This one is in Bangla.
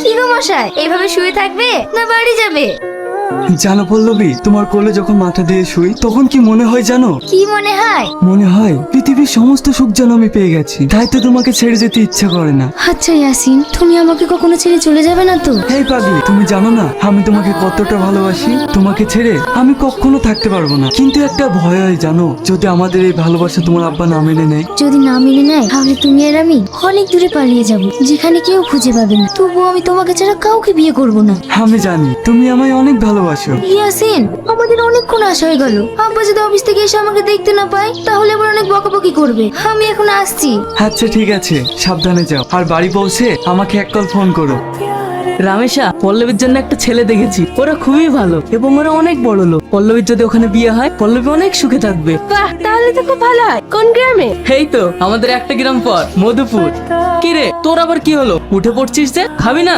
কি গো মশাই এইভাবে শুয়ে থাকবে না বাড়ি যাবে? জানো পল্লবী তোমার কোলে যখন মাথা দিয়ে শুই তখন কি মনে হয় জানো? কি মনে হয়? মনে হয় পৃথিবীর সমস্ত সুখ যেন আমি পেয়ে গেছি। তাই তো তোমাকে ছেড়ে যেতে ইচ্ছা করে না। আচ্ছা ইয়াসিন তুমি আমাকে কখনো ছেড়ে চলে যাবে না তো? এই পাগলি তুমি জানো না আমি তোমাকে কতটা ভালোবাসি? তোমাকে ছেড়ে আমি কখনো থাকতে পারব না। কিন্তু একটা ভয় হয় জানো যদি আমাদের এই ভালোবাসা তোমার আব্বা না মেনে নেয়। যদি না মেনে নেয় তাহলে তুমি আর আমি অনেক দূরে পালিয়ে যাব যেখানে কেউ খুঁজে পাবে না। তবুও আমি তোমাকে ছাড়া কাউকে বিয়ে করব না। আমি জানি তুমি আমায় অনেক ভালোবাসো। ইয়াসিন আমাদের অনেকক্ষণ আশা হয়ে গেল। আব্বা যদি অফিস থেকে এসে আমাকে দেখতে না পায় তাহলে আবার অনেক বকাবকি করবে। আমি এখন আসছি। আচ্ছা ঠিক আছে। সাবধানে যাও। আর বাড়ি পৌঁছে আমাকে এক কল ফোন করো। রামেশা পল্লবীর জন্য একটা ছেলে দেখেছি। ওরা খুবই ভালো এবং ওরা অনেক বড় লোক। পল্লবীর যদি ওখানে বিয়ে হয় পল্লবী অনেক সুখে থাকবে। বাহ তাহলে তো খুব ভালো হয়। কোন গ্রামে? এই তো আমাদের একটা গ্রাম পর মধুপুর। কিরে তোর আবার কি হলো? উঠে পড়ছিস যে? খাবি না?